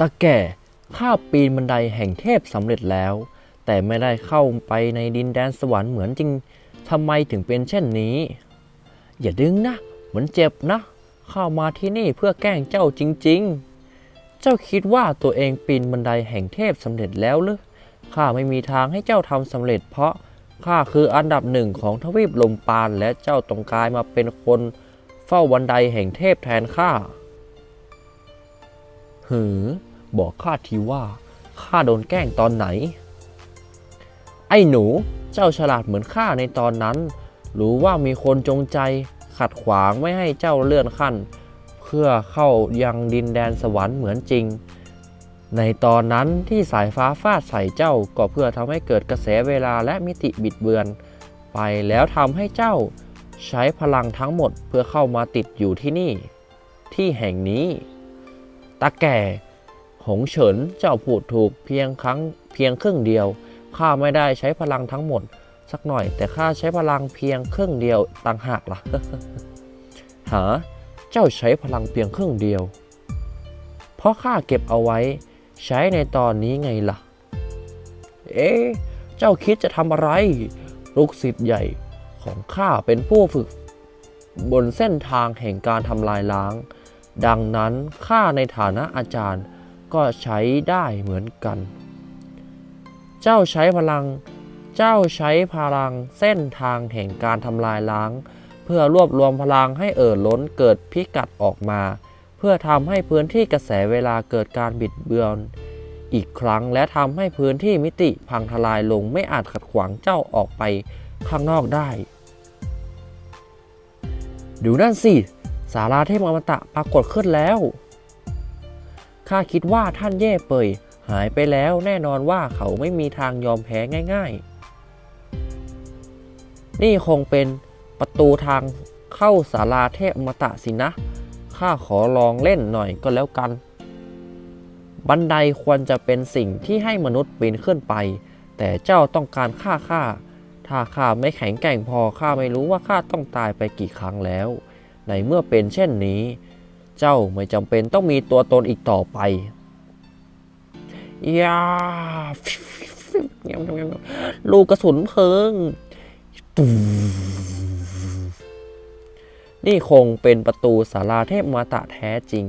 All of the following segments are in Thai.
ตาแก่ข้าปีนบันไดแห่งเทพสำเร็จแล้ว แต่ไม่ได้เข้าไปในดินแดนสวรรค์เหมือนจริงทำไมถึงเป็นเช่นนี้ อย่าดึงนะเหมือนเจ็บนะ เข้ามาที่นี่เพื่อแกล้งเจ้าจริง ๆ เจ้าคิดว่าตัวเองปีนบันไดแห่งเทพสำเร็จแล้วหรือข้าไม่มีทางให้เจ้าทำสำเร็จ เพราะข้าคืออันดับหนึ่งของทวีปลมปานและเจ้าต้องกลายมาเป็นคนเฝ้าบันไดแห่งเทพแทนข้า หือบอกข้าทีว่าข้าโดนแกล้งตอนไหน ไอ้หนูเจ้าฉลาดเหมือนข้าในตอนนั้น รู้ว่ามีคนจงใจขัดขวางไม่ให้เจ้าเลื่อนขั้น เพื่อเข้ายังดินแดนสวรรค์เหมือนจริง ในตอนนั้นที่สายฟ้าฟาดใส่เจ้าก็เพื่อทำให้เกิดกระแสเวลาและมิติบิดเบือน ไปแล้วทำให้เจ้าใช้พลังทั้งหมดเพื่อเข้ามาติดอยู่ที่นี่ ที่แห่งนี้ ตาแก่ หงเฉินเจ้าพูดถูกเพียงครั้งเพียงครึ่งเดียว ข้าไม่ได้ใช้พลังทั้งหมด สักหน่อย แต่ข้าใช้พลังเพียงครึ่งเดียวต่างหากล่ะ หา เจ้าใช้พลังเพียงครึ่งเดียว เพราะข้าเก็บเอาไว้ใช้ในตอนนี้ไงล่ะ เอ๊ะเจ้าคิดจะทำอะไร ลูกศิษย์ใหญ่ของข้าเป็นผู้ฝึก บนเส้นทางแห่งการทำลายล้าง ดังนั้นข้าในฐานะอาจารย์ก็ใช้ได้เหมือนกัน เจ้าใช้พลัง เจ้าใช้พลังเส้นทางแห่งการทำลายล้าง เพื่อรวบรวมพลังให้เอ่อล้นเกิดพิกัดออกมา เพื่อทำให้พื้นที่กระแสเวลาเกิดการบิดเบือน อีกครั้งและทำให้พื้นที่มิติพังทลายลงไม่อาจขัดขวางเจ้าออกไปข้างนอกได้ ดูนั่นสิ สาราเทพอมตะปรากฏขึ้นแล้ว ข้าคิดว่าท่านเย่เปยหายไปแล้วแน่นอนว่าเขาไม่มีทางยอมแพ้ง่าย ๆ นี่คงเป็นประตูทางเข้าสาราเทพอมตะสินะ ข้าขอลองเล่นหน่อยก็แล้วกัน บันไดควรจะเป็นสิ่งที่ให้มนุษย์ปีนขึ้นไป แต่เจ้าต้องการฆ่าข้าถ้าข้าไม่แข็งแกร่งพอข้าไม่รู้ว่าข้าต้องตายไปกี่ครั้งแล้ว ในเมื่อเป็นเช่นนี้ เจ้าไม่จำเป็นต้องมีตัวตนอีกต่อไปยาลูกกระสุนเพลิง นี่คงเป็นประตูสาราเทพมาตะแท้จริง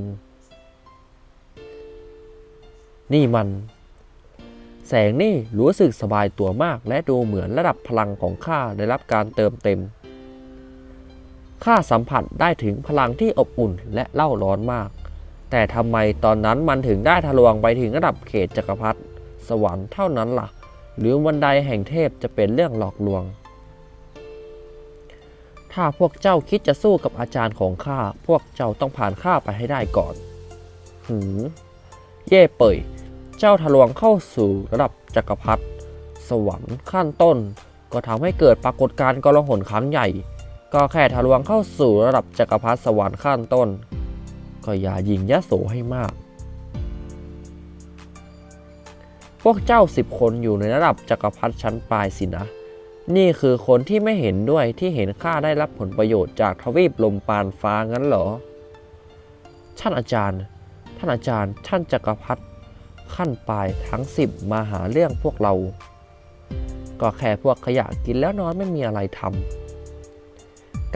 นี่มัน แสงนี่รู้สึกสบายตัวมากและดูเหมือนระดับพลังของข้าได้รับการเติมเต็ม ข้าสัมผัสได้ถึงพลังที่อบอุ่นและเล่าร้อนมาก แต่ทำไมตอนนั้นมันถึงได้ทะลวงไปถึงระดับเขตจักรพรรดิสวรรค์เท่านั้นล่ะ หรือบันไดแห่งเทพจะเป็นเรื่องหลอกลวง ถ้าพวกเจ้าคิดจะสู้กับอาจารย์ของข้า พวกเจ้าต้องผ่านข้าไปให้ได้ก่อน หืม เย่เป่ย เจ้าทะลวงเข้าสู่ระดับจักรพรรดิสวรรค์ขั้นต้น ก็ทำให้เกิดปรากฏการณ์กลหนครั้งใหญ่ ก็แค่ทะลวงเข้าสู่ระดับจักรพรรดิสวรรค์ขั้นต้น ก็อย่ายิงยะโสให้มาก พวกเจ้าสิบคนอยู่ในระดับจักรพรรดิชั้นปลายสินะ นี่คือคนที่ไม่เห็นด้วยที่เห็นข้าได้รับผลประโยชน์จากทวีปลมปานฟ้างั้นเหรอ ท่านอาจารย์ ท่านอาจารย์ ท่านจักรพรรดิขั้นปลายทั้งสิบมาหาเรื่องพวกเรา ก็แค่พวกขยะกินแล้วนอนไม่มีอะไรทำ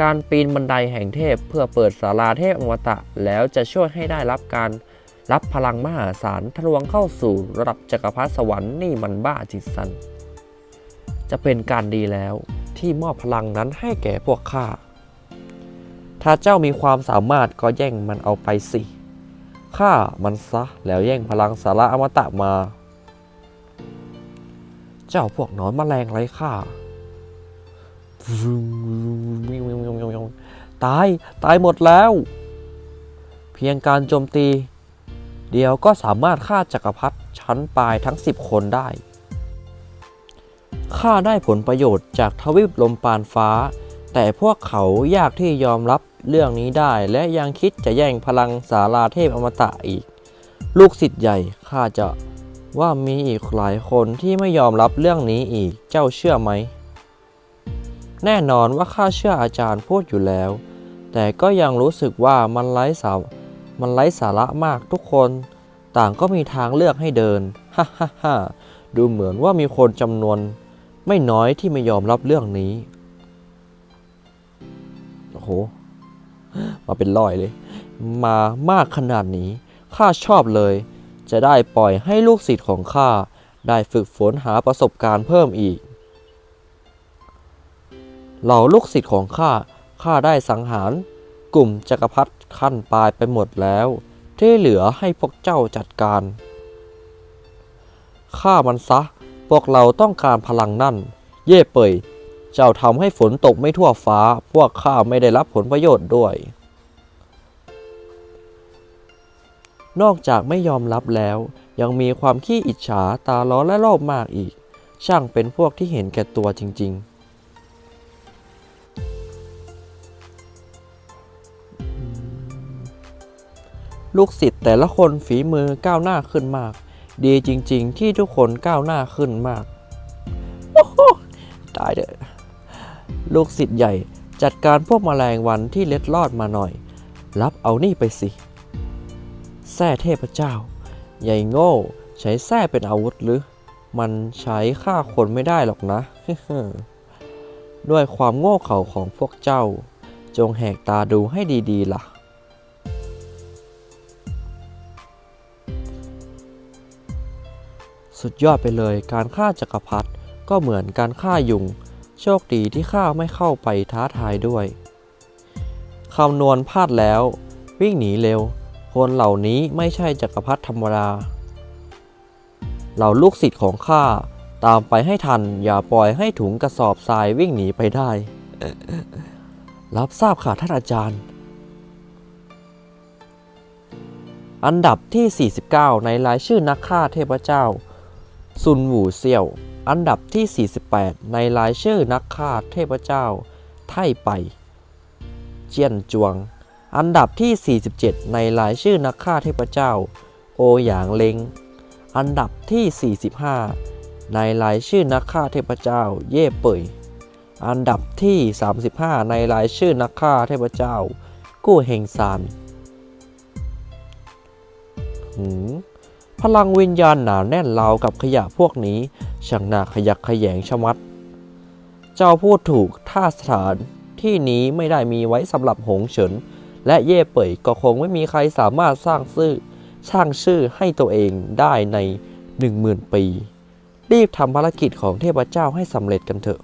การปีนบันไดแห่งเทพเพื่อเปิดศาลาเทพอมตะ แล้วจะช่วยให้ได้รับการรับพลังมหาศาลทะลวงเข้าสู่ระดับจักรพรรดิสวรรค์นี่มันบ้าจิตสัน จะเป็นการดีแล้วที่มอบพลังนั้นให้แก่พวกข้า ถ้าเจ้ามีความสามารถก็แย่งมันเอาไปสิฆ่ามันซะแล้วแย่งพลังสาระอมตะมา เจ้าพวกหนอนแมลงไร้ค่า ตาย ตายหมดแล้ว เพียงการโจมตี เดียวก็สามารถฆ่าจักรพรรดิชั้นปลายทั้ง 10 คนได้ข้าได้ผลประโยชน์จากทวีปลมปานฟ้า แต่พวกเขายากที่ยอมรับเรื่องนี้ได้ และยังคิดจะแย่งพลังสาราเทพอมตะอีก ลูกศิษย์ใหญ่ข้าจะว่ามีอีกหลายคนที่ไม่ยอมรับเรื่องนี้อีกเจ้าเชื่อไหม แน่นอนว่าข้าเชื่ออาจารย์พูดอยู่แล้ว แต่ก็ยังรู้สึกว่ามันไร้สามันไร้สาระมากทุกคน ต่างก็มีทางเลือกให้เดิน ฮ่าฮ่าฮ่าดูเหมือนว่ามีคนจำนวน ไม่น้อยที่ไม่ยอมรับเรื่องนี้ โอ้โห มาเป็นร้อยเลย มามากขนาดนี้ ข้าชอบเลย จะได้ปล่อยให้ลูกศิษย์ของข้าได้ฝึกฝนหาประสบการณ์เพิ่มอีก เหล่าลูกศิษย์ของข้า ข้าได้สังหาร กลุ่มจักรพรรดิขั้นปลายไปหมดแล้ว ที่เหลือให้พวกเจ้าจัดการฆ่ามันซะ พวกเราต้องการพลังนั่น เย่เปย เจ้าทำให้ฝนตกไม่ทั่วฟ้า พวกข้าไม่ได้รับผลประโยชน์ด้วย นอกจากไม่ยอมรับแล้ว ยังมีความขี้อิจฉาตาล้อและโลภมากอีก ช่างเป็นพวกที่เห็นแก่ตัวจริง ๆ ลูกศิษย์แต่ละคนฝีมือก้าวหน้าขึ้นมาก ดีจริง ๆ ที่ทุกคนก้าวหน้าขึ้นมากตายเด้อลูกศิษย์ใหญ่จัดการพวกแมลงวันที่เล็ดลอดมาหน่อย รับเอานี่ไปสิแส้เทพเจ้า ใหญ่โง่ ใช้แส้เป็นอาวุธหรือ มันใช้ฆ่าคนไม่ได้หรอกนะ ด้วยความโง่เขลาของพวกเจ้า จงแหกตาดูให้ดีๆล่ะ สุดยอดไปเลยการฆ่าจักรพรรดิก็เหมือนการฆ่ายุง โชคดีที่ข้าไม่เข้าไปท้าทายด้วยคำนวณพลาดแล้ว วิ่งหนีเร็ว คนเหล่านี้ไม่ใช่จักรพรรดิธรรมดาเหล่าลูกศิษย์ของข้าตามไปให้ทันอย่าปล่อยให้ถุงกระสอบทรายวิ่งหนีไปได้ รับทราบค่ะท่านอาจารย์ อันดับที่ 49 ในรายชื่อนักฆ่าเทพเจ้า ซุนหวูเซี่ยว อันดับที่ 48 ในรายชื่อนักฆ่าเทพเจ้า ไท่ไป เจียนจวง อันดับที่ 47 ในรายชื่อนักฆ่าเทพเจ้า โอหยางเล้งอันดับที่ 45 ในรายชื่อนักฆ่าเทพเจ้า เย่เป่ย อันดับที่ 35 ในรายชื่อนักฆ่าเทพเจ้า กู้เฮงซานหืม พลังวิญญาณหนาแน่นราวกับขยะพวกนี้ช่างน่าขยักขยงชะมัด เจ้าพูดถูกท่าสถานที่นี้ไม่ได้มีไว้สำหรับหงเฉิน และเย่เป่ยก็คงไม่มีใครสามารถสร้างชื่อสร้างชื่อให้ตัวเองได้ในหนึ่งหมื่นปี รีบทำภารกิจของเทพเจ้าให้สำเร็จกันเถอะ